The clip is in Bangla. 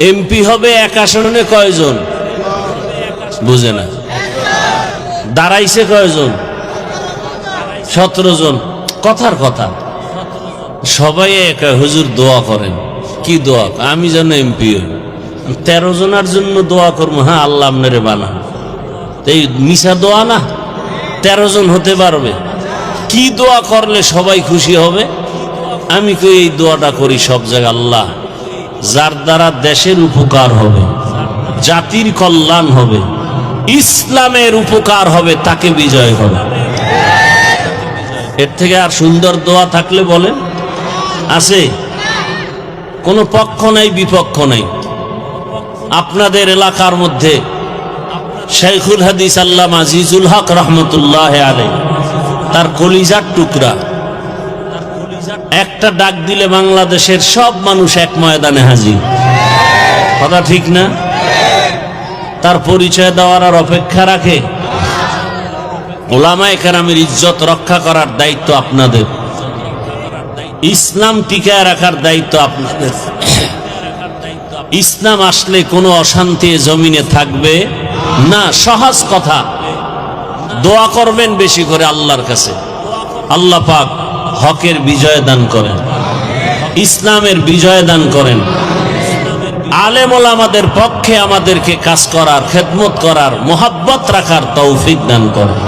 এমপি হবে এক আসনে কয়জন? বুঝে না। দাঁড়াইছে কয়জন? সতেরো জন। কথার কথা। সবাই এক, হুজুর দোয়া করেন। কি দোয়া? আমি যেন এমপি হই। তেরো জনের জন্য দোয়া করব। হ্যাঁ আল্লাহ আপনারে বানান। তো এই মিশা দোয়া না? তেরো জন হতে পারবে। কি দোয়া করলে সবাই খুশি হবে? আমি কই এই দোয়াটা করি সব জায়গায় আল্লাহ। যার দ্বারা দেশের উপকার হবে, জাতির কল্যাণ হবে, ইসলামের উপকার হবে, তাকে বিজয় হবে এর থেকে আর সুন্দর দোয়া থাকলে বলেন, আছে, কোনো পক্ষ নাই, বিপক্ষ নাই। আপনাদের এলাকার মধ্যে শেখুল হাদিস আল্লাহ আজিজুল হক রহমতুল্লাহ আলে তার কলিজার টুকরা। একটা ডাক দিলে বাংলাদেশের সব মানুষ এক ময়দানে হাজির। কথা ঠিক না? তার পরিচয় দেওয়ার আর অপেক্ষা রাখে। ওলামায় কেরামের ইজ্জত রক্ষা করার দায়িত্ব আপনাদের। ইসলাম টিকায় রাখার দায়িত্ব আপনাদের। ইসলাম আসলে কোনো অশান্তি জমিনে থাকবে না, সহজ কথা। দোয়া করবেন বেশি করে আল্লাহর কাছে। আল্লাহ পাক হকের বিজয় দান করেন। ইসলামের বিজয় দান করেন। আলেমল আমাদের পক্ষে আমাদেরকে কাজ করার, খেদমত করার, মোহাব্বত রাখার তৌফিক দান করেন।